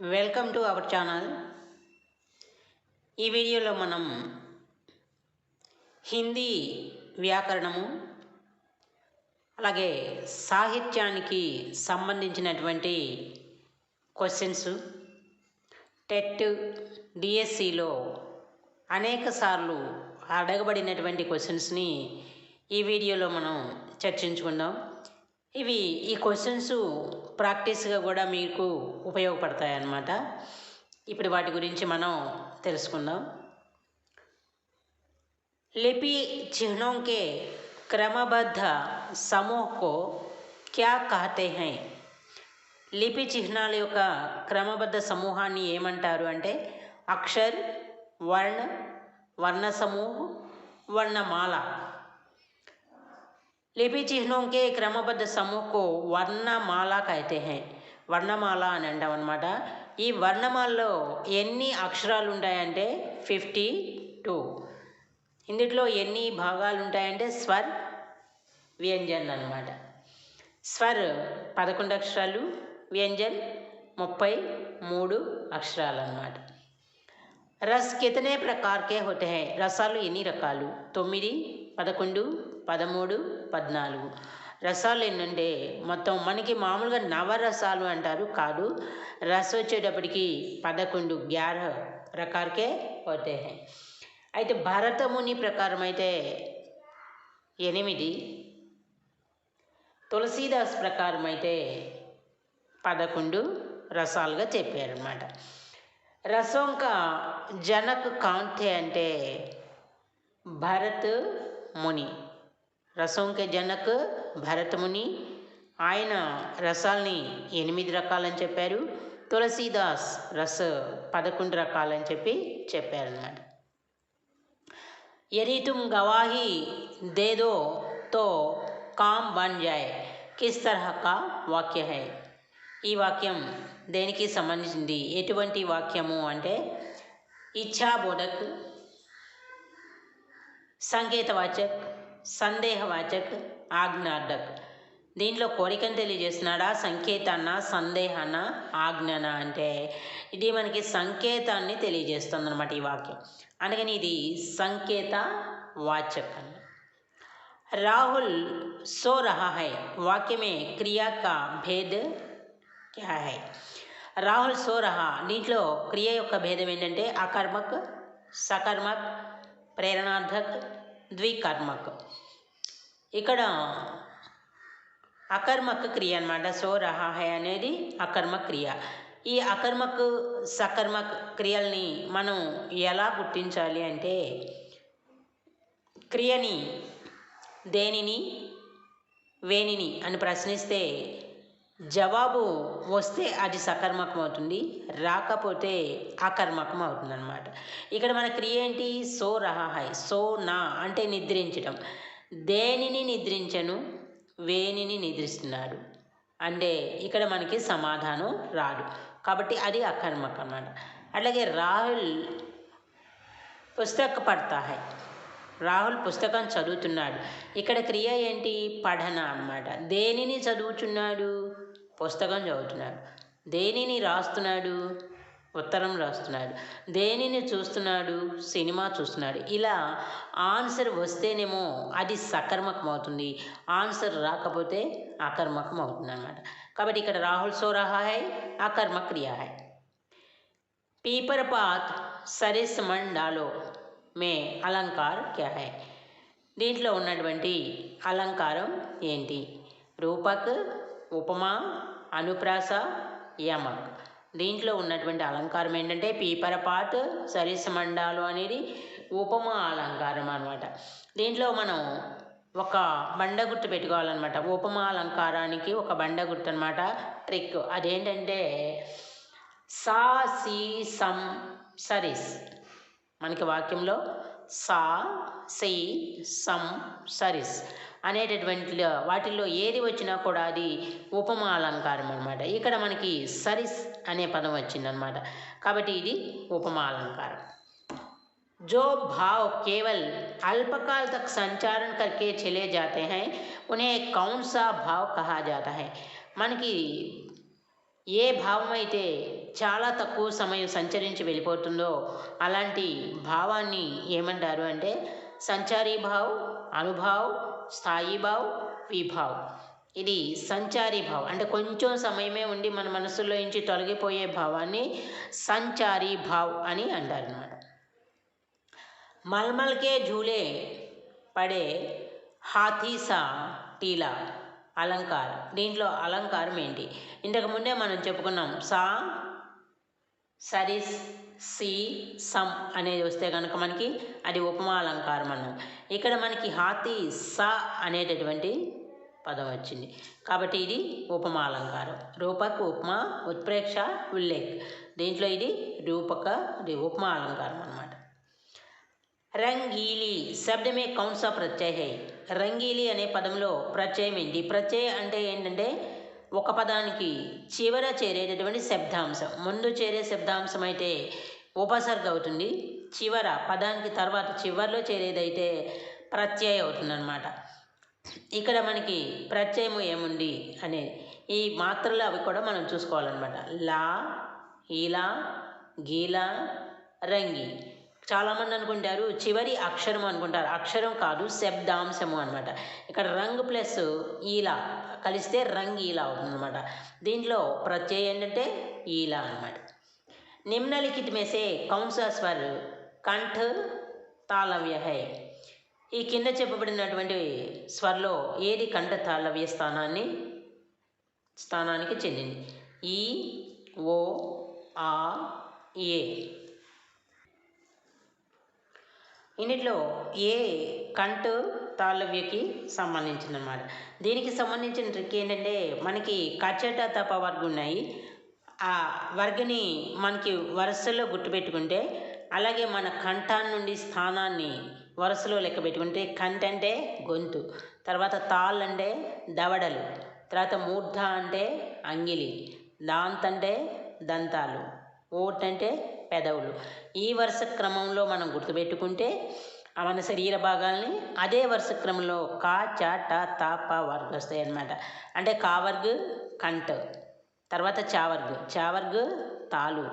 Welcome to our channel ఈ వీడియోలో మనం హిందీ వ్యాకరణము అలాగే సాహిత్యానికి సంబంధించినటువంటి క్వశ్చన్స్ టెట్ డిఎస్సిలో అనేక సార్లు అడగబడినటువంటి క్వశ్చన్స్ని ఈ వీడియోలో మనం చర్చించుకుందాం. ఇవి ఈ క్వశ్చన్స్ ప్రాక్టీస్గా కూడా మీకు ఉపయోగపడతాయి అన్నమాట ఇప్పుడు వాటి గురించి మనం తెలుసుకుందాం लिपि चिन्हों के क्रमबद्ध समूह को क्या कहते हैं లిపి చిహ్నాల యొక్క క్రమబద్ధ సమూహాన్ని ఏమంటారు అంటే అక్షర్ వర్ణ వర్ణ సమూహ వర్ణమాల लिपि चिन्हों के क्रमबद्ध समूह को వర్ణమాల कहते हैं వర్ణమాల అని అంటాం అనమాట ఈ వర్ణమాలలో ఎన్ని అక్షరాలు ఉంటాయంటే ఫిఫ్టీ టూ ఇందులో ఎన్ని భాగాలు ఉంటాయంటే స్వర్ వ్యంజన్ అనమాట స్వర్ పదకొండు అక్షరాలు వ్యంజన్ ముప్పై మూడు అక్షరాలు అన్నమాట రస్ కితనే ప్రకార్కే హోతే హై రసాలు ఎన్ని రకాలు తొమ్మిది పదకొండు పదమూడు పద్నాలుగు. రసాలు ఏంటంటే మొత్తం మనకి మామూలుగా నవరసాలు అంటారు కాదు. రసం వచ్చేటప్పటికి పదకొండు గ్యార ప్రకారకే పోతే అయితే భరతముని ప్రకారం అయితే ఎనిమిది. తులసీదాస్ ప్రకారం అయితే పదకొండు రసాలుగా చెప్పారనమాట రసంక జనక్ కాంతే అంటే భరత్ ముని. రసం కే జనక్ భరతముని ఆయన రసాల్ని ఎనిమిది రకాలని చెప్పారు. తులసీదాస్ రస పదకొండు రకాలని చెప్పి చెప్పారన్నమాట. ఎరీతుం గవాహి దేదో తో కామ్ బన్ జాయ్. కిస్ తరహకా వాక్య హై. ఈ వాక్యం దేనికి సంబంధించింది? ఎటువంటి వాక్యము అంటే ఇచ్చాబోధక్ సంకేతవాచక్ సందేహవాచక్ ఆజ్ఞార్థక్. దీంట్లో కోరికను తెలియజేస్తున్నాడా? సంకేతాన్న సందేహాన ఆజ్ఞన అంటే? ఇది మనకి సంకేతాన్ని తెలియజేస్తుంది అనమాట ఈ వాక్యం. అందుకని ఇది సంకేత వాచక్ అని రాహుల్ సో రహా హై. వాక్యమే క్రియా కా భేద్ క్యా హై? రాహుల్ సో రహా. దీంట్లో క్రియ యొక్క భేదం ఏంటంటే అకర్మక్ సకర్మక్ ప్రేరణార్థక్ ద్వికర్మక్. ఇక్కడ అకర్మక క్రియ అనమాట సో రహా హై అనేది అకర్మ క్రియ ఈ అకర్మకు సకర్మక క్రియల్ని మనం ఎలా గుర్తించాలి అంటే క్రియని దేనిని వేనిని అని ప్రశ్నిస్తే జవాబు వస్తే అది సకర్మకం అవుతుంది రాకపోతే అకర్మకం అవుతుంది అనమాట ఇక్కడ మన క్రియ ఏంటి? సో రహాహై సో నా అంటే నిద్రించడం దేనిని నిద్రించను? వేనిని నిద్రిస్తున్నాడు. అంటే ఇక్కడ మనకి సమాధానం రాదు. కాబట్టి అది అకర్మకం అన్నమాట. అట్లాగే రాహుల్ పుస్తక పడతాయి రాహుల్ పుస్తకం చదువుతున్నాడు. ఇక్కడ క్రియ ఏంటి? పఠన అనమాట దేనిని చదువుతున్నాడు పుస్తకం చదువుతున్నాడు. దేనిని రాస్తున్నాడు? ఉత్తరం రాస్తున్నాడు. దేనిని చూస్తున్నాడు? సినిమా చూస్తున్నాడు. ఇలా ఆన్సర్ వస్తేనేమో అది సకర్మకం అవుతుంది ఆన్సర్ రాకపోతే అకర్మకం అవుతుంది అనమాట కాబట్టి ఇక్కడ రాహుల్ సో రహా హై అకర్మ క్రియ హై. పీపర్ పాత్ సరిస్ మండాలో మే అలంకార్ క్యా హై? దీంట్లో ఉన్నటువంటి అలంకారం ఏంటి? రూపక్ ఉపమా అనుప్రాస యమక్. దీంట్లో ఉన్నటువంటి అలంకారం ఏంటంటే పీపరపాట్ సరిస్ మండాలు అనేది ఉపమా అలంకారం అనమాట దీంట్లో మనం ఒక బండ గుర్తు పెట్టుకోవాలన్నమాట. ఉపమా అలంకారానికి ఒక బండ గుర్తు అనమాట ట్రిక్. అదేంటంటే సా సి సం సరిస్ మనకి వాక్యంలో సా సి సం సరిస్ అనేటటువంటి వాటిల్లో ఏది వచ్చినా కూడా అది ఉపమా అలంకారం అనమాట ఇక్కడ మనకి సరిస్ అనే పదం వచ్చిందనమాట కాబట్టి ఇది ఉపమా అలంకారం जो भाव केवल अल्पकाल तक संचारण करके चले जाते हैं उन्हें कौन सा भाव कहा जाता है మనకి ఏ భావం అయితే చాలా తక్కువ సమయం సంచరించి వెళ్ళిపోతుందో అలాంటి భావాన్ని ఏమంటారు అంటే సంచారీ భావ్ అనుభావ్ స్థాయి భావ్ విభావ్. ఇది సంచారీ భావ్. అంటే కొంచెం సమయమే ఉండి మన మనసులో నుంచి తొలగిపోయే భావాన్ని సంచారీ భావ్ అని అంటారు అనమాట మల్మల్కే ఝూలే పడే హాథీసా టీలా. అలంకారం. దీంట్లో అలంకారం ఏంటి? ఇంతకు ముందే మనం చెప్పుకున్నాం సా సరిస్ సి సమ్ అనేది వస్తే కనుక మనకి అది ఉపమా అలంకారం అన్నాం. ఇక్కడ మనకి హాతి స అనేటటువంటి పదం వచ్చింది. కాబట్టి ఇది ఉపమా అలంకారం. రూపక ఉపమా ఉత్ప్రేక్ష ఉల్లేఖ్ దీంట్లో ఇది రూపక ఇది ఉపమా అలంకారం అన్నమాట. రంగీలి శబ్దమే మే కౌన్ సా ప్రత్యయ. రంగీలి అనే పదంలో ప్రత్యయం ఏంటి ప్రత్యయ అంటే ఏంటంటే ఒక పదానికి చివర చేరేటటువంటి శబ్దాంశం. ముందు చేరే శబ్దాంశం అయితే ఉపసర్గ అవుతుంది చివర పదానికి తర్వాత చివరిలో చేరేదైతే ప్రత్యయ అవుతుంది అనమాట ఇక్కడ మనకి ప్రత్యయము ఏముంది అనేది ఈ మాత్రలు అవి కూడా మనం చూసుకోవాలన్నమాట. లా ఇలా గీలా రంగి. చాలామంది అనుకుంటారు చివరి అక్షరం అనుకుంటారు. అక్షరం కాదు శబ్దాంశము అనమాట ఇక్కడ రంగ్ ప్లస్ ఈలా కలిస్తే రంగ్ ఈలా అవుతుందన్నమాట. దీంట్లో ప్రత్యయం ఏంటంటే ఈలా అనమాట నిమ్నలిఖిత మెసే కౌన్సా కంఠ తాళవ్య హై ఈ కింద చెప్పబడినటువంటి స్వర్లో ఏది కంఠ తాళవ్య స్థానాన్ని స్థానానికి చెందింది? ఈ ఓ ఆ ఏ. ఇన్నిట్లో ఏ కంటు తాళవ్యకి సంబంధించిందన్నమాట. దీనికి సంబంధించిన ట్రిక్ ఏంటంటే మనకి కచ్చట తప వర్గ ఉన్నాయి. ఆ వర్గని మనకి వరుసలో గుర్తుపెట్టుకుంటే అలాగే మన కంఠాన్ని నుండి స్థానాన్ని వరుసలో లెక్క పెట్టుకుంటే కంఠ అంటే గొంతు తర్వాత తాళ్ళు అంటే దవడలు తర్వాత మూర్ధ అంటే అంగిలి దాంతంటే అంటే దంతాలు ఓట్ అంటే పెదవులు. ఈ వరుస క్రమంలో మనం గుర్తుపెట్టుకుంటే మన శరీర భాగాల్ని అదే వరుస క్రమంలో కా చ ట త ప వర్గ వస్తాయి అన్నమాట అంటే కావర్గ్ కంట్ తర్వాత చావర్గ్ చావర్గ్ తాలు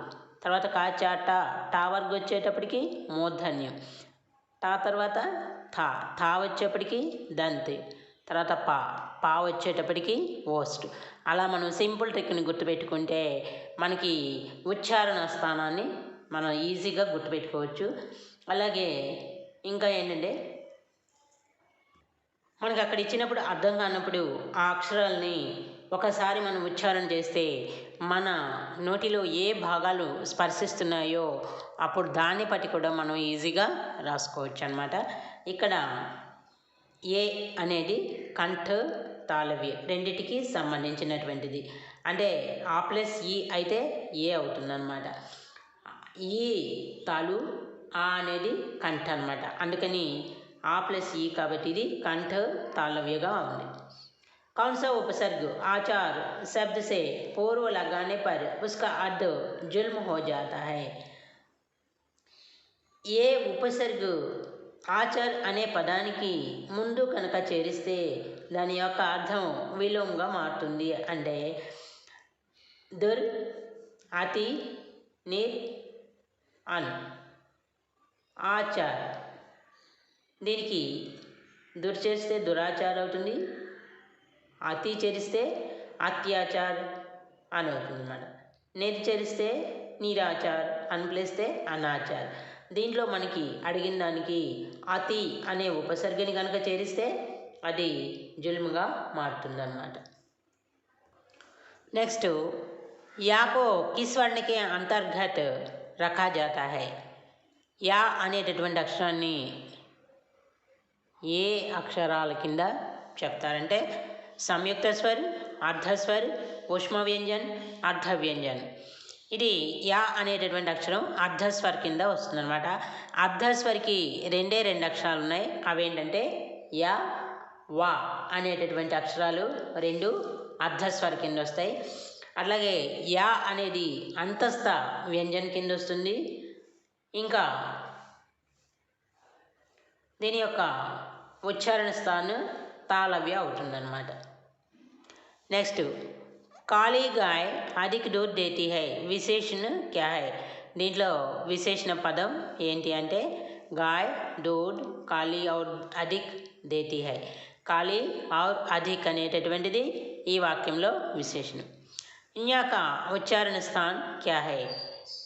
తర్వాత కా చ ట టా వర్గ్ వచ్చేటప్పటికి మూర్ధన్యం. టా తర్వాత థా. థా వచ్చేప్పటికి దంతి. తర్వాత పా పా వచ్చేటప్పటికి ఓస్ట్ అలా మనం సింపుల్ ట్రిక్ని గుర్తుపెట్టుకుంటే మనకి ఉచ్చారణ స్థానాన్ని మనం ఈజీగా గుర్తుపెట్టుకోవచ్చు. అలాగే ఇంకా ఏంటంటే మనకి అక్కడ ఇచ్చినప్పుడు అర్థం కానప్పుడు ఆ అక్షరాలని ఒకసారి మనం ఉచ్చారణ చేస్తే మన నోటిలో ఏ భాగాలు స్పర్శిస్తున్నాయో అప్పుడు దాన్ని బట్టి కూడా మనం ఈజీగా రాసుకోవచ్చు అనమాట ఇక్కడ ఏ అనేది కంఠ తాళవ్య రెండిటికి సంబంధించినటువంటిది అంటే ఆ ప్లస్ ఈ అయితే ఏ అవుతుందన్నమాట ఈ తాలు ఆ అనేది కంఠ అనమాట అందుకని ఆ ప్లస్ ఈ కాబట్టి ఇది కంఠ తాళవ్యగా ఉంది कौन सा उपसर्ग आचार शब्द से पूर्व लगाने पर उसका अर्थ जुल्म हो जाता है ఏ ఉపసర్గు ఆచర్ అనే పదానికి ముందు కనుక చేరిస్తే దాని యొక్క అర్థం విలోమంగా మారుతుంది అంటే దుర్ అతి నిర్ అన్. ఆచార్. దీనికి దుర్ చేస్తే దురాచార్ అవుతుంది అతి చేరిస్తే అత్యాచార్ అని అవుతుంది అన్నమాట. నిర్చరిస్తే చేరిస్తే అనిపిస్తే అనాచార్. దీంట్లో మనకి అడిగిన దానికి అతి అనే ఉపసర్గని కనుక చేరిస్తే అది జులుముగా మారుతుందన్నమాట. నెక్స్ట్ యాకో కిస్వర్ణకి అంతర్గత్ రఖా జాతా హై. యా అనేటటువంటి అక్షరాన్ని ఏ అక్షరాల కింద చెప్తారంటే సంయుక్త స్వర్ అర్ధస్వర్ ఉష్మ వ్యంజన్ అర్ధ వ్యంజన్ ఇది యా అనేటటువంటి అక్షరం అర్ధస్వర్ కింద వస్తుందన్నమాట. అర్ధస్వరికి రెండే రెండు అక్షరాలు ఉన్నాయి. అవేంటంటే యా వా అనేటటువంటి అక్షరాలు రెండు అర్ధస్వర్ కింద వస్తాయి. అట్లాగే యా అనేది అంతస్థ వ్యంజన్ కింద వస్తుంది. ఇంకా దీని యొక్క ఉచ్చారణ స్థానం తాళవ్య అవుతుందన్నమాట. నెక్స్ట్ కాళీ గాయ్ అధిక్ దూద్ దేతి హై. విశేషణ క్యా హై? దీంట్లో విశేషణ పదం ఏంటి అంటే గాయ్ దూద్ కాళీ ఔర్ అధిక్ దేతి హై. కాళీ ఔర్ అధిక్ అనేటటువంటిది ఈ వాక్యంలో విశేషణం. ఇన్యాక ఉచ్చారణ స్థాన్ క్యా హై?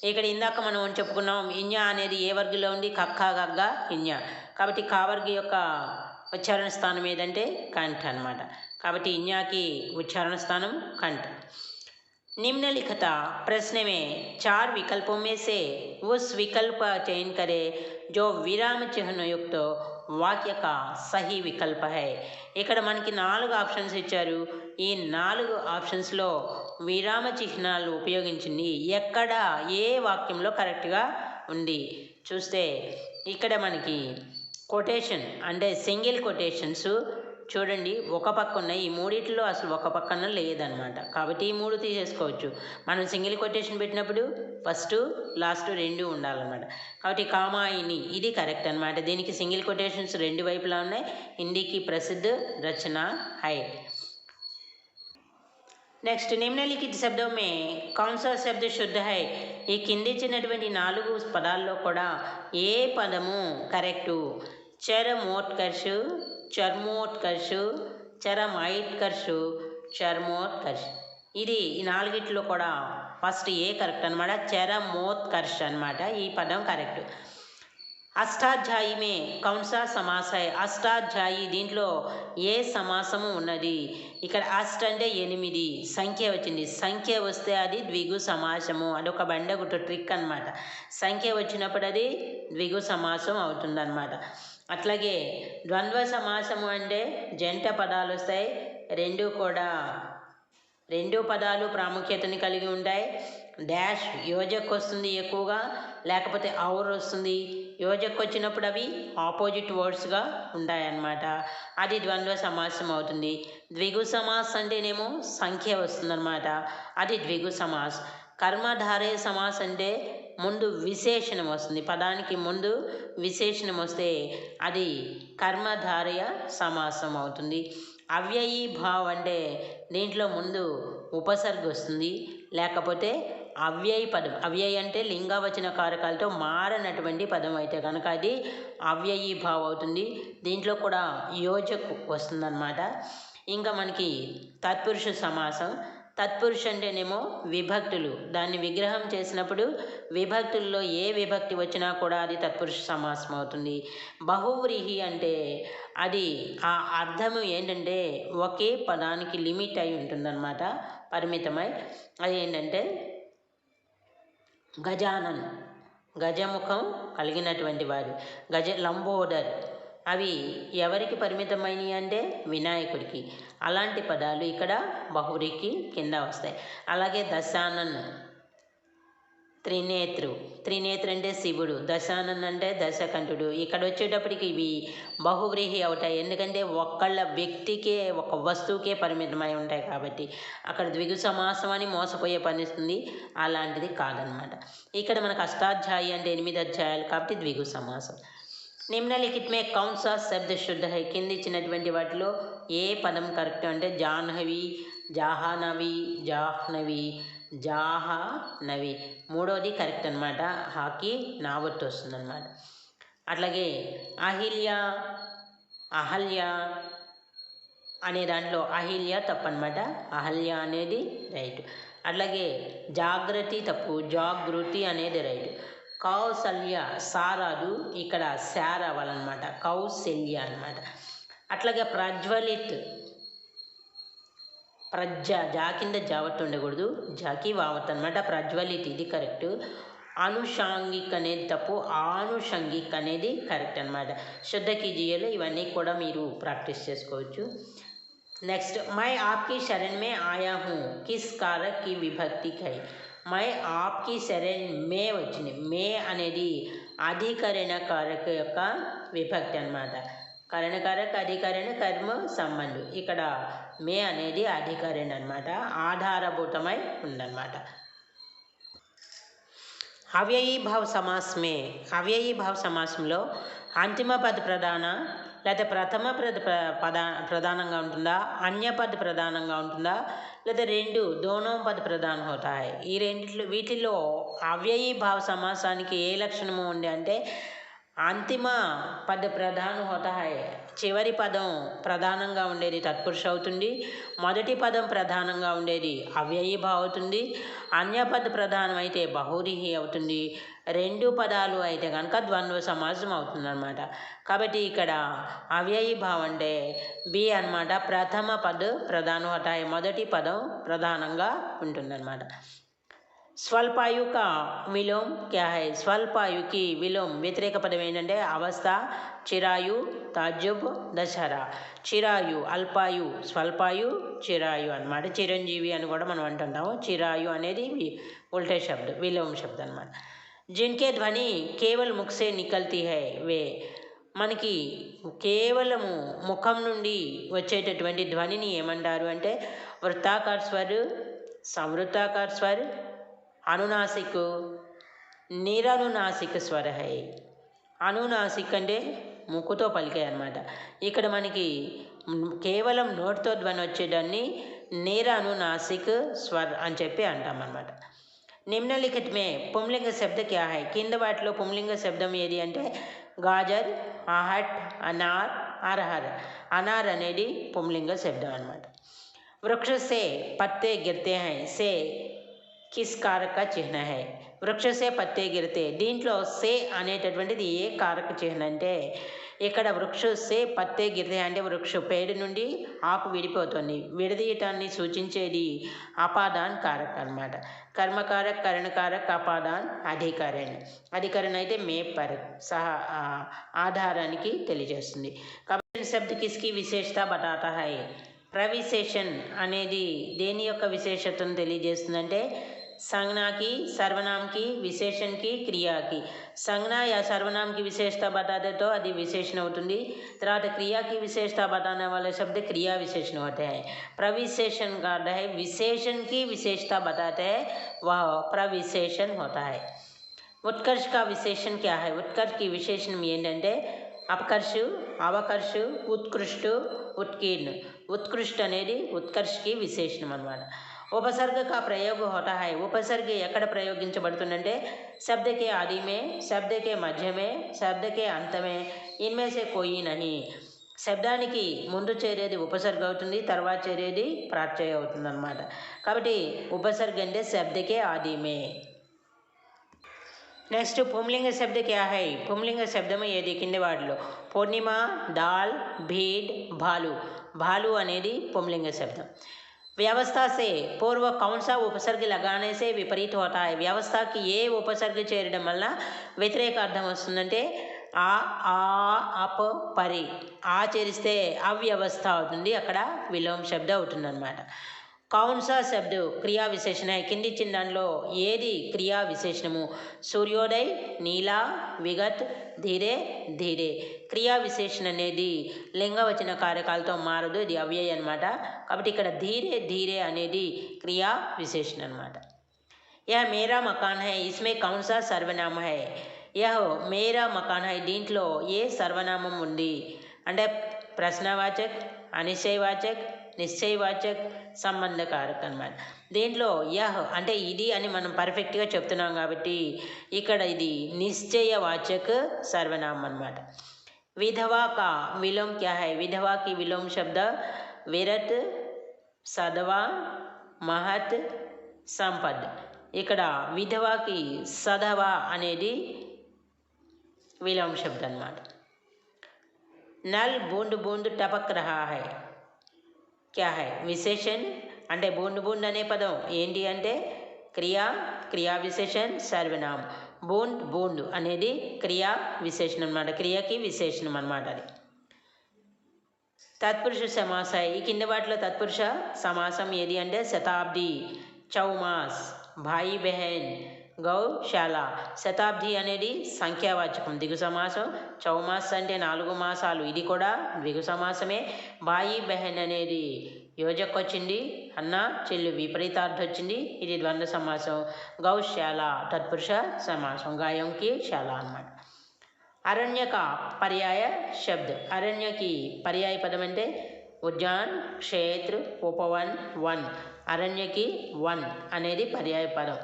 ఇక్కడ ఇందాక మనం చెప్పుకున్నాం ఇన్యా అనేది ఏ వర్గంలో ఉంది కక్క గగ్గ ఇన్యా. కాబట్టి కావర్గి యొక్క ఉచ్చారణ స్థానం ఏదంటే కంఠ అన్నమాట కాబట్టి ఇన్యాకి ఉచ్చారణ స్థానం కంఠ निम्नलिखित प्रश्न में चार विकल्पों में से उस विकल्प का चयन करें जो विराम चिन्ह युक्त వాక్య కా సహీ వికల్ప హై ఇక్కడ మనకి నాలుగు ఆప్షన్స్ ఇచ్చారు ఈ నాలుగు ఆప్షన్స్లో విరామ చిహ్నాలు ఉపయోగించింది ఎక్కడ ఏ వాక్యంలో కరెక్ట్గా ఉంది చూస్తే ఇక్కడ మనకి కొటేషన్ అంటే సింగిల్ కొటేషన్స్ చూడండి ఒక పక్క ఉన్నాయి ఈ మూడిట్లో అసలు ఒక పక్కన లేదనమాట. కాబట్టి ఈ మూడు తీసేసుకోవచ్చు. మనం సింగిల్ కొటేషన్ పెట్టినప్పుడు ఫస్ట్ లాస్ట్ రెండు ఉండాలన్నమాట. కాబట్టి కామాయిని ఇది కరెక్ట్ అనమాట దీనికి సింగిల్ కొటేషన్స్ రెండు వైపులా ఉన్నాయి. హిందీకి ప్రసిద్ధ రచన హై. నెక్స్ట్ నిమ్నలిఖిత శబ్దం మే శబ్ద శుద్ధ హై. ఈ కిందిచ్చినటువంటి నాలుగు పదాల్లో కూడా ఏ పదము కరెక్టు? చరమోత్కర్షు చర్మోత్కర్షు చరమైట్కర్షు చర్మోత్కర్ష్ ఇది ఈ నాలుగిట్లో కూడా ఫస్ట్ ఏ కరెక్ట్ అనమాట చరమోత్కర్ష్ అనమాట ఈ పదం కరెక్ట్ అష్టాధ్యాయి మే కౌన్సా సమాస అష్టాధ్యాయి దీంట్లో ఏ సమాసము ఉన్నది? ఇక్కడ అష్ట అంటే ఎనిమిది. సంఖ్య వచ్చింది. సంఖ్య వస్తే అది ద్విగు సమాసము. అదొక బండగుట్టు ట్రిక్ అనమాట సంఖ్య వచ్చినప్పుడు అది ద్విగు సమాసం అవుతుందన్నమాట. అట్లాగే ద్వంద్వ సమాసము అంటే జంట పదాలు వస్తాయి. రెండు కూడా రెండు పదాలు ప్రాముఖ్యతని కలిగి ఉంటాయి. డాష్ యోజక్ వస్తుంది ఎక్కువగా లేకపోతే అవర్ వస్తుంది. యోజక్ వచ్చినప్పుడు అవి ఆపోజిట్ వర్డ్స్గా ఉంటాయన్నమాట. అది ద్వంద్వ సమాసం అవుతుంది. ద్విగు సమాస్ అంటేనేమో సంఖ్య వస్తుందన్నమాట. అది ద్విగు సమాస్. కర్మధారయ సమాస్ అంటే ముందు విశేషణం వస్తుంది. పదానికి ముందు విశేషణం వస్తే అది కర్మధారయ సమాసం అవుతుంది. అవ్యయీ భావ్ అంటే దీంట్లో ముందు ఉపసర్గ వస్తుంది. లేకపోతే అవ్యయ పదం. అవ్యయ అంటే లింగవచన కారకాలతో మారనటువంటి పదం అయితే కనుక అది అవ్యయీ భావ్ అవుతుంది. దీంట్లో కూడా యోజకు వస్తుందన్నమాట. ఇంకా మనకి తత్పురుష సమాసం తత్పురుష అంటేనేమో విభక్తులు. దాన్ని విగ్రహం చేసినప్పుడు విభక్తుల్లో ఏ విభక్తి వచ్చినా కూడా అది తత్పురుష సమాసం అవుతుంది. బహువ్రీహి అంటే అది ఆ అర్థము ఏంటంటే ఒకే పదానికి లిమిట్ అయి ఉంటుందన్నమాట. పరిమితమై అది ఏంటంటే గజానన్ గజముఖం కలిగినటువంటి వారు. గజ లంబోదర్ అవి ఎవరికి పరిమితమైనవి అంటే వినాయకుడికి. అలాంటి పదాలు ఇక్కడ బహురికి కింద వస్తాయి. అలాగే దశానన్ త్రినేత్రు. త్రినేత్రు అంటే శివుడు దశానన్ అంటే దశకంఠుడు. ఇక్కడ వచ్చేటప్పటికి ఇవి బహువ్రీహి అవుతాయి. ఎందుకంటే ఒక్కళ్ళ వ్యక్తికే ఒక వస్తువుకే పరిమితమై ఉంటాయి కాబట్టి అక్కడ ద్విగు సమాసం అని మోసపోయే పనిస్తుంది అలాంటిది కాదనమాట. ఇక్కడ మనకు అష్టాధ్యాయి అంటే ఎనిమిది అధ్యాయాలు కాబట్టి ద్విగు సమాసం. నిమ్నలిఖిత్ మే కౌన్సా శబ్ద శుద్ధ హై. కింది ఇచ్చినటువంటి వాటిలో ఏ పదం కరెక్ట్ అంటే జాహ్నవి జాహ్నవి జాహ్నవి జాహ్నవి. మూడోది కరెక్ట్ అనమాట హాకి నావత్తు వస్తుందన్నమాట. అట్లాగే అహిల్య అహల్య అనే దాంట్లో అహిల్య తప్పనమాట అహల్య అనేది రైట్. అట్లాగే జాగ్రత్త తప్పు జాగృతి అనేది రైట్. కౌసల్య సారాదు ఇక్కడ శార అవ్వాలన్నమాట కౌశల్య అనమాట అట్లాగే ప్రజ్వలిత్. ప్రజ్జ జా కింద జావత్ ఉండకూడదు. జాకి వావత్ అనమాట ప్రజ్వలిత్ ఇది కరెక్ట్. అనుషాంగిక్ అనేది తప్పు. ఆనుషంగిక్ అనేది కరెక్ట్ అనమాట శుద్ధ కీజీఏలో ఇవన్నీ కూడా మీరు ప్రాక్టీస్ చేసుకోవచ్చు. నెక్స్ట్ మై ఆప్కి శరణ్ మే ఆయా హూ కిస్ కారక్కి విభక్తి కై. మై ఆప్కి సరైన మే వచ్చింది మే అనేది అధికరణ కారక యొక్క విభక్తి అనమాట కరణకారక అధికరణ కర్మ సంబంధం. ఇక్కడ మే అనేది అధికరణ అనమాట ఆధారభూతమై ఉందన్నమాట. అవ్యయీభావ సమాసమే. అవ్యయీభావ సమాసంలో అంతిమ పద ప్రధాన లేకపోతే ప్రథమ ప్రద ప్ర- ప్రధా ప్రధానంగా ఉంటుందా? అన్యపద ప్రధానంగా ఉంటుందా? లేదా రెండు దోనో పద ప్రధానం అవుతాయి. ఈ రెండిట్లో వీటిల్లో అవ్యయీ భావ సమాసానికి ఏ లక్షణము ఉంది అంటే అంతిమ పద ప్రధానం హోతాయి చివరి పదం ప్రధానంగా ఉండేది తత్పురుష అవుతుంది. మొదటి పదం ప్రధానంగా ఉండేది అవ్యయీ అవుతుంది. అన్యపద ప్రధానం అయితే బహురిహి అవుతుంది. రెండు పదాలు అయితే కనుక ద్వంద్వ సమాసం అవుతుందన్నమాట. కాబట్టి ఇక్కడ అవ్యయీ భావం అంటే బి అన్నమాట. ప్రథమ పద్ ప్రధాన హటాయి మొదటి పదం ప్రధానంగా ఉంటుందన్నమాట. స్వల్పాయు కా విలోం క్యా హై? స్వల్పాయుకి విలోం. వ్యతిరేక పదం ఏంటంటే అవస్థ చిరాయు తాజుబ్ దశరా చిరాయు అల్పాయు స్వల్పాయు చిరాయు అన్నమాట. చిరంజీవి అని కూడా మనం అంటుంటాము. చిరాయు అనేది ఉల్టే శబ్దం విలోమ శబ్దం అనమాట జిన్కే ధ్వని కేవల్ ముఖసే నికల్తీ హై వే మనకి కేవలము ముఖం నుండి వచ్చేటటువంటి ధ్వనిని ఏమంటారు అంటే వృత్తాకార స్వర్ సంవృత్తాకార స్వర్ అనునాసిక్ నిరనునాసిక స్వర హై. అనునాసిక్ అంటే ముక్కుతో పలికాయి అనమాట ఇక్కడ మనకి కేవలం నోటితో ధ్వని వచ్చేదాన్ని నిర అనునాసిక్ స్వర్ అని చెప్పి అంటాం అనమాట నిమ్నలిఖిత్ మే పుంలింగ శబ్ద క్యా హై కింద వాటిలో పుంలింగ శబ్దం ఏది అంటే గాజర్ అహట్ అనార్ అర్హర్ అనార్ అనేది పుంలింగ శబ్దం అనమాట వృక్ష పత్తే గిర్తే హై సే కిస్ కారక చిహ్న హై వృక్షసే పత్తే గిరితే దీంట్లో సే అనేటటువంటిది ఏ కారక చిహ్న అంటే ఇక్కడ వృక్షసే పత్తే గిరితే అంటే వృక్ష పేడు నుండి ఆకు విడిపోతుంది. విడదీయటాన్ని సూచించేది అపాదాన్ కారక అనమాట కర్మకారక్ కరణకారక్ అపాదాన్ అధికరణ్. అధికరణ అయితే మే పర్ సహా ఆధారానికి తెలియజేస్తుంది. కాబట్టి శబ్ద కిస్కి విశేషత బటాతా హై. ప్రవిశేషన్ అనేది దేని యొక్క విశేషతను తెలియజేస్తుందంటే సంజ్ఞాకి సర్వనామ్కి విశేషణకి క్రియాకి సంజ్ఞ या सर्वनाम की विशेषता बता दे तो अधि विशेषण అవుతుంది తర్వాత क्रिया की विशेषता बताने वाले शब्द क्रिया विशेषण होते हैं प्रविशेषण का अर्थ है विशेषण की विशेषता बताते हैं वह प्रविशेषण होता है उत्कर्ष का विशेषण क्या है उत्कर्ष की विशेषण ఏంటంటే అపకర్ష్ అవకర్ష్ ఉత్కృష్ట ఉత్కీర్ణ ఉత్కృష్ట అనేది ఉత్కర్ష్కి విశేషణం అన్నమాట ఉపసర్గక ప్రయోగ హోతా ఉపసర్గ ఎక్కడ ప్రయోగించబడుతుందంటే శబ్ద ఆదిమే శబ్దకే మధ్యమే శబ్ద అంతమే ఇన్మేసే మే శబ్ద శబ్దానికి ముందు చేరేది ఉపసర్గ అవుతుంది తర్వాత చేరేది ప్రాచయ అవుతుంది అనమాట కాబట్టి ఉపసర్గ అంటే శబ్దకే ఆదిమే. నెక్స్ట్ పుంలింగ శబ్ద క్యా హై? పుంలింగ శబ్దము ఏది? కింది వాటిలో. పూర్ణిమ దాల్ భీడ్ భాలు. భాలు అనేది పుంలింగ శబ్దం. व्यवस्था से पूर्व कौन सा उपसर्ग लगाने से विपरीत होता है వ్యవస్థకి ఏ ఉపసర్గ చేరడం వల్ల వ్యతిరేక అర్థం వస్తుందంటే ఆ ఆ అప్ పరి ఆ చేరిస్తే అవ్యవస్థ అవుతుంది అక్కడ విలోమ శబ్ద అవుతుందన్నమాట కౌన్ సా శబ్ద క్రియా విశేషణ. కిందిచ్చిన దానిలో ఏది క్రియా విశేషణము? సూర్యోదయ్ నీలా విగత్ ధీరే ధీరే. క్రియా విశేషణ అనేది లింగవచన కారకాలతో మారదు ఇది అవ్యయ అనమాట కాబట్టి ఇక్కడ ధీరే ధీరే అనేది క్రియా విశేషణ అనమాట యా మేరా మకాన్ హై ఇస్మే కౌన్ సా సర్వనామ హై. యహో మేరా మకాన్ హై దీంట్లో ఏ సర్వనామం ఉంది? అంటే ప్రశ్నవాచక్ అనిశ్చయవాచక్ నిశ్చయవాచక్ సంబంధకారక్ అనమాట దీంట్లో యహ్ అంటే ఇది అని మనం పర్ఫెక్ట్గా చెప్తున్నాం కాబట్టి ఇక్కడ ఇది నిశ్చయవాచక్ సర్వనామం అన్నమాట విధవా కా విలోమ్ క్యా హై? విధవా కి విలోమ్ శబ్ద విరత్ సదవా మహత్ సంపద్. ఇక్కడ విధవాకి సదవా అనేది విలోమ శబ్దం అన్నమాట నల్ బూండ్ బూందు టపక్ రహా హై. క్యా హై విశేషణ్ అంటే బూండ్ బూండ్ అనే పదం ఏంటి అంటే క్రియా క్రియా విశేషణ్ సర్వనామం బూండ్ బూండ్ అనేది క్రియా విశేషణం అనమాట క్రియకి విశేషణం అన్నమాట అది తత్పురుష సమాస ఈ కింద వాటిలో తత్పురుష సమాసం ఏది అంటే శతాబ్ది చౌమాస్ భాయి బెహన్ గౌశాల శతాబ్ది అనేది సంఖ్యావాచకం. దిగు సమాసం చౌమాసం అంటే నాలుగు మాసాలు. ఇది కూడా దిగు సమాసమే. బాయి బెహన్ అనేది యోజకొచ్చింది. అన్న చెల్లు విపరీతార్థం వచ్చింది ఇది ద్వంద్వ సమాసం. గౌశాల తత్పురుష సమాసం. గాయంకి శాల అన్నమాట. అరణ్యక పర్యాయ శబ్ద. అరణ్యకి పర్యాయ పదం అంటే ఉద్యాన్ క్షేత్ర ఉపవన్ వన్. అరణ్యకి వన్ అనేది పర్యాయ పదం.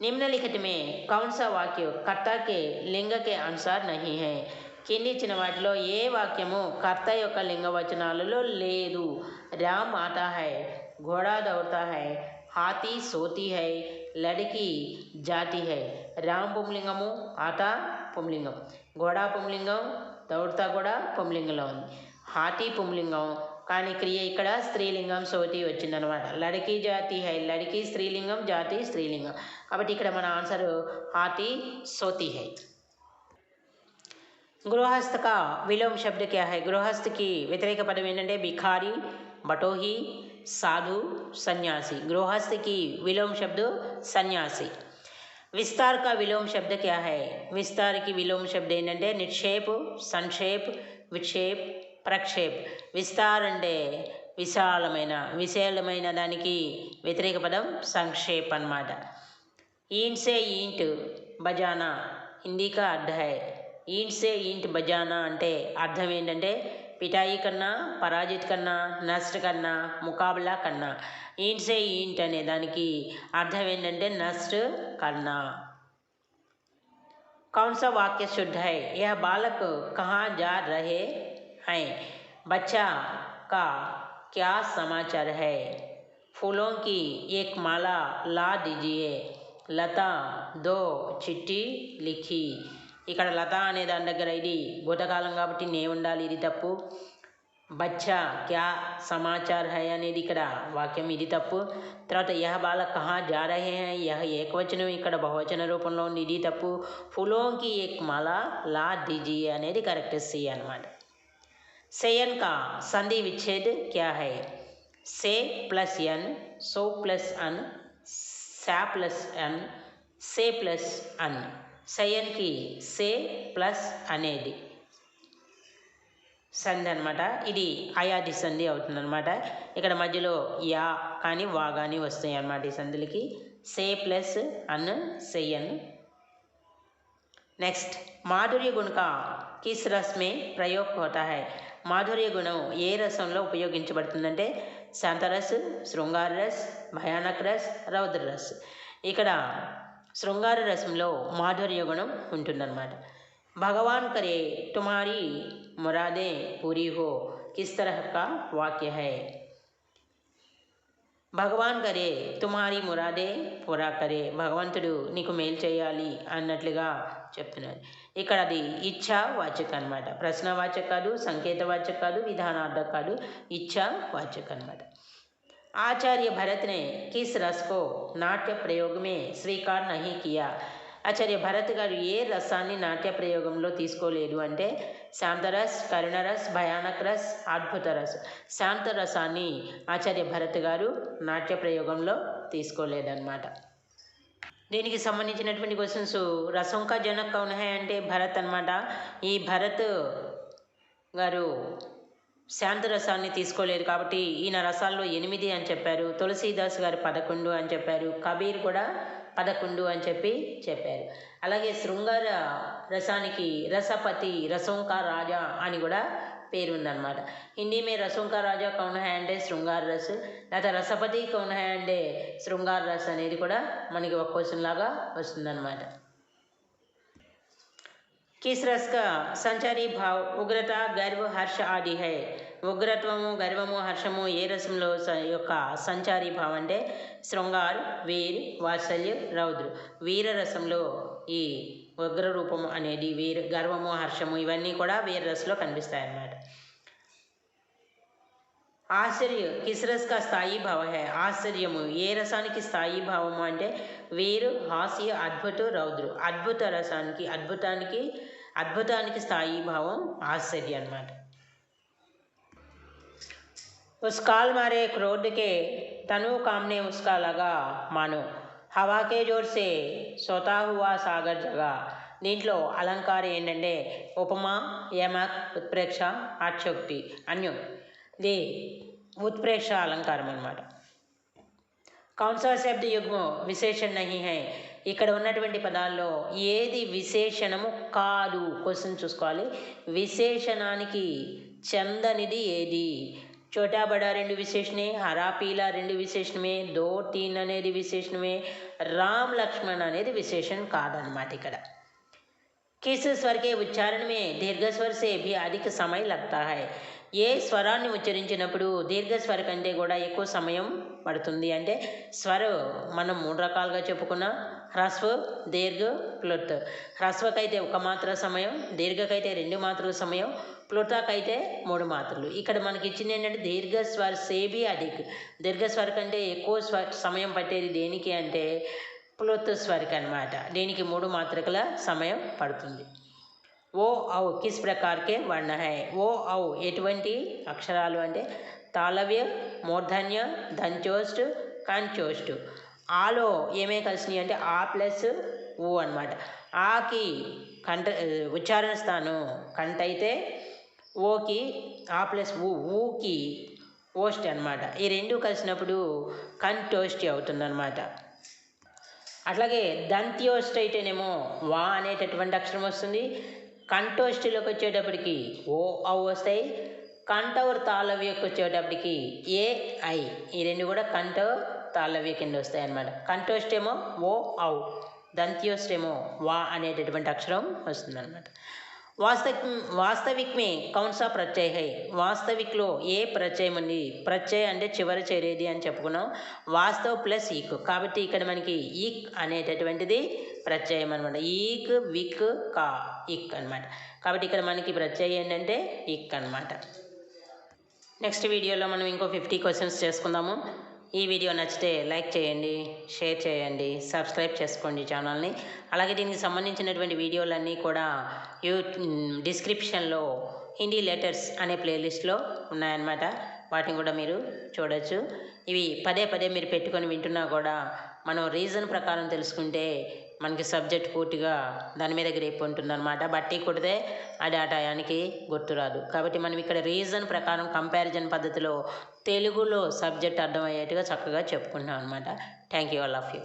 निम्नलिखित में कौन सा वाक्य कर्ता के लिंग के अनुसार नहीं है కింది ఇచ్చిన వాటిలో ఏ వాక్యము కర్త యొక్క లింగవచనాలలో లేదు రామ్ ఆతా హై ఘోడా దౌడతా హై హాతీ సోతి హై లడికి జాతి హై రామ్ పుంలింగము ఆతా పుంలింగం ఘోడా పుంలింగం దౌడతా కూడా పుంలింగంలో ఉంది హాతీ పుంలింగం కానీ క్రియ ఇక్కడ స్త్రీలింగం సోతి వచ్చిందనమాట లడికి జాతి హై లడికి స్త్రీలింగం జాతి స్త్రీలింగం. కాబట్టి ఇక్కడ మన ఆన్సర్ హాతీ సోతి హై. గృహస్థ కా విలోమ శబ్ద క్యా హై? గృహస్థకి వ్యతిరేక పదం ఏంటంటే భిఖారి బటోహి సాధు సన్యాసి. గృహస్థకి విలోమ శబ్ద సన్యాసి. విస్తార్ కా విలోమ శబ్ద క్యా హై? విస్తార్కి విలోమ శబ్ద ఏంటంటే నిక్షేప్ సంక్షేప్ విక్షేప్ ప్రక్షేప్ విస్తార్ అంటే విశాలమైన విశాలమైన దానికి వ్యతిరేక పదం సంక్షేప్ అనమాట ఈంట్సే ఈంట్ భజానా హిందీకా అర్థ హై. ఈంట్సే ఈంట్ భజానా అంటే అర్థం ఏంటంటే పిఠాయి కన్నా పరాజిత్ కన్నా నష్ట కన్నా ముకాబలా కన్నా. ఈంట్సే ఈంట్ అనే దానికి అర్థం ఏంటంటే నష్ట కన్నా. కౌన్ వాక్య శుద్ధ హై. యహ బాలక్ కహా జా రహే? हैं बच्चा का क्या समाचार है फूलों की एक माला ला दीजिए లత దో చిట్టి లిఖి ఇక్కడ లత అనే దాని దగ్గర ఇది భూతకాలం కాబట్టి నే ఉండాలి ఇది తప్పు బచ్చా క్యా సమాచార్ హై అనేది ఇక్కడ వాక్యం ఇది తప్పు తర్వాత యహ బాల కహా జా రహే హై యహ ఏకవచనం ఇక్కడ బహువచన రూపంలో ఉంది ఇది తప్పు ఫులోంకి ఏక్ మాల లా దీజీ అనేది కరెక్ట్ సి అనమాట सेयन का संधि विच्छेद क्या है से प्लस एन सो प्लस अन सै प्लस एन से ప్లస్ అన్ సయన్కి సే ప్లస్ అనేది సంధి అనమాట ఇది అయాది సంధి అవుతుంది అనమాట ఇక్కడ మధ్యలో యా కానీ వా కానీ వస్తాయి అన్నమాట ఈ సంధులకి సే ప్లస్ అన్ సెయన్ నెక్స్ట్ మాధుర్య గుణ का किस रस में प्रयोग होता है మాధుర్య గుణం ఏ రసంలో ఉపయోగించబడుతుందంటే శాంతరస్ శృంగార రస్ భయానక రస్ రౌద్ర రస్. ఇక్కడ శృంగార రసంలో మాధుర్య గుణం ఉంటుందన్నమాట. భగవాన్ కరే టుమారి మురాదే పూరి హో కిస్ తరహ వాక్య హై. భగవాన్ కరే తుమారి మురాదే పూరా కరే భగవంతుడు నీకు మేలు చేయాలి అన్నట్లుగా చెప్తున్నారు ఇక్కడ అది ఇచ్ఛా వాచక అనమాట ప్రశ్నవాచక కాదు సంకేతవాచక కాదు విధానార్థక కాదు ఇచ్ఛా వాచక అనమాట आचार्य भरत ने किस रस को नाट्य प्रयोग में स्वीकार नहीं किया ఆచార్య భరత్ గారు ఏ రసాన్ని నాట్య ప్రయోగంలో తీసుకోలేదు అంటే శాంతరస్ కరుణరస్ భయానక్ రస్ అద్భుత రస్. శాంత రసాన్ని ఆచార్య భరత్ గారు నాట్య ప్రయోగంలో తీసుకోలేదన్నమాట. దీనికి సంబంధించినటువంటి క్వశ్చన్స్ రసం జనక్ కౌన్ హై అంటే భరత్ అనమాట ఈ భరత్ గారు శాంత రసాన్ని తీసుకోలేదు కాబట్టి ఈయన రసాల్లో ఎనిమిది అని చెప్పారు తులసీదాస్ గారు పదకొండు అని చెప్పారు కబీర్ కూడా పదకొండు అని చెప్పి చెప్పారు. అలాగే శృంగార రసానికి రసపతి రసంకా రాజా అని కూడా పేరు ఉందన్నమాట. హిందీ మే రసంకా రాజా కౌన్ హై అంటే శృంగార రస్ లేదా రసపతి కౌన్ హై అంటే శృంగార రస్ అనేది కూడా మనకి ఒక క్వశ్చన్ లాగా వస్తుందన్నమాట. किस रस का సంచారీ భావ్ ఉగ్రత గర్వ హర్ష ఆది హై ఉగ్రత్వము గర్వము హర్షము ఏ రసంలో స- యొక్క సంచారీ భావం అంటే శృంగార్ వీర్ వాత్సల్య రౌద్రు వీర రసంలో ఈ ఉగ్ర రూపము అనేది వీర గర్వము హర్షము ఇవన్నీ కూడా వీర రసంలో కనిపిస్తాయి అన్నమాట ఆశ్చర్య కిస్రస్గా స్థాయి భావ హే ఆశ్చర్యము. ఏ రసానికి స్థాయి భావము అంటే వేరు హాస్య అద్భుత రౌద్రు. అద్భుత రసానికి అద్భుతానికి అద్భుతానికి స్థాయి భావం ఆశ్చర్య అనమాట ఉస్కాల్ మారే క్రోడ్కే తను కామ్నే ఉస్కా లగా మాను. హవాకే జోర్సే స్వతాహువా సాగర్ జగా. దీంట్లో అలంకారం ఏంటంటే ఉపమా యమ ఉత్ప్రేక్ష ఆక్షోక్తి అన్యం. ఇది ఉత్ప్రేక్ష అలంకారం అన్నమాట కౌన్సా శబ్ద యుగ్మో విశేషణ నహి హై ఇక్కడ ఉన్నటువంటి పదాల్లో ఏది విశేషణము కాదు క్వశ్చన్ చూసుకోవాలి విశేషణానికి చెందనిది ఏది చోటా బడా రెండు విశేషణే హరా పీలా రెండు విశేషణమే దో తీన్ అనేది విశేషణమే రామ్ లక్ష్మణ్ అనేది విశేషణ కాదనమాట ఇక్కడ किस स्वर के उच्चारण में दीर्घ स्वर से भी अधिक समय लगता है ఏ స్వరాన్ని ఉచ్చరించినప్పుడు దీర్ఘ స్వర కంటే కూడా ఎక్కువ సమయం పడుతుంది? అంటే స్వర మనం మూడు రకాలుగా చెప్పుకున్న. హ్రస్వ దీర్ఘ ప్లుత్. హ్రస్వకైతే ఒక మాత్ర సమయం దీర్ఘకైతే రెండు మాత్రల సమయం ప్లుటాకైతే మూడు మాత్రలు. ఇక్కడ మనకి ఇచ్చింది ఏంటంటే దీర్ఘ స్వర సేబి అధిక్. దీర్ఘ స్వర కంటే ఎక్కువ స్వ సమయం పట్టేది దేనికి అంటే ప్లుత్ స్వరికి అనమాట దీనికి మూడు మాత్రికల సమయం పడుతుంది. ఓ ఔ కిస్ ప్రకారకే వర్ణ హై. ఓ ఔ ఎటువంటి అక్షరాలు అంటే తాళవ్య మూర్ధన్య దంచోస్ట్ కంచోస్ట్ ఆలో ఏమే కలిసినాయి అంటే ఆ ప్లస్ ఊ అనమాట ఆకి కంట ఉచ్చారణ స్థానం కంట అయితే ఓకి ఆ ప్లస్ ఊ ఊకి ఓస్ట్ అనమాట ఈ రెండు కలిసినప్పుడు కంటోస్ట్ అవుతుందన్నమాట. అట్లాగే దంత్యోస్ట్ అయితేనేమో వా అనేటటువంటి అక్షరం వస్తుంది. కంఠోష్ఠిలోకి వచ్చేటప్పటికి ఓ అవు వస్తాయి. కంఠవర్ తాళవ్యకి వచ్చేటప్పటికి ఏ ఐ. ఈ రెండు కూడా కంఠ తాళవ్య కింద వస్తాయి అన్నమాట కంఠోష్టేమో ఓ ఔ. దంత్యోష్టేమో వా అనేటటువంటి అక్షరం వస్తుందన్నమాట. వాస్తవిక్ వాస్తవిక్ మే కౌన్సా ప్రత్యయ హై. వాస్తవిక్లో ఏ ప్రత్యయం ఉంది? ప్రత్యయ అంటే చివర చేరేది అని చెప్పుకున్నాం. వాస్తవ్ ప్లస్ ఈక్ కాబట్టి ఇక్కడ మనకి ఈక్ అనేటటువంటిది ప్రత్యయం అనమాట ఈక్ విక్ కా ఇక్ అనమాట కాబట్టి ఇక్కడ మనకి ప్రత్యయం ఏంటంటే ఇక్ అనమాట నెక్స్ట్ వీడియోలో మనం ఇంకో ఫిఫ్టీ క్వశ్చన్స్ చేసుకుందాము. ఈ వీడియో నచ్చితే లైక్ చేయండి షేర్ చేయండి సబ్స్క్రైబ్ చేసుకోండి ఛానల్ని. అలాగే దీనికి సంబంధించినటువంటి వీడియోలన్నీ కూడా యూ డిస్క్రిప్షన్లో హిందీ లెటర్స్ అనే ప్లేలిస్ట్లో ఉన్నాయన్నమాట. వాటిని కూడా మీరు చూడొచ్చు. ఇవి పదే పదే మీరు పెట్టుకొని వింటున్నా కూడా మనం రీజన్ ప్రకారం తెలుసుకుంటే మనకి సబ్జెక్ట్ పూర్తిగా దాని మీద గ్రేప్ ఉంటుందన్నమాట. బట్టి కొడితే అది ఆ టయానికి గుర్తురాదు. కాబట్టి మనం ఇక్కడ రీజన్ ప్రకారం కంపారిజన్ పద్ధతిలో తెలుగులో సబ్జెక్ట్ అర్థమయ్యేట్టుగా చక్కగా చెప్పుకుంటున్నాం అనమాట thank you all of you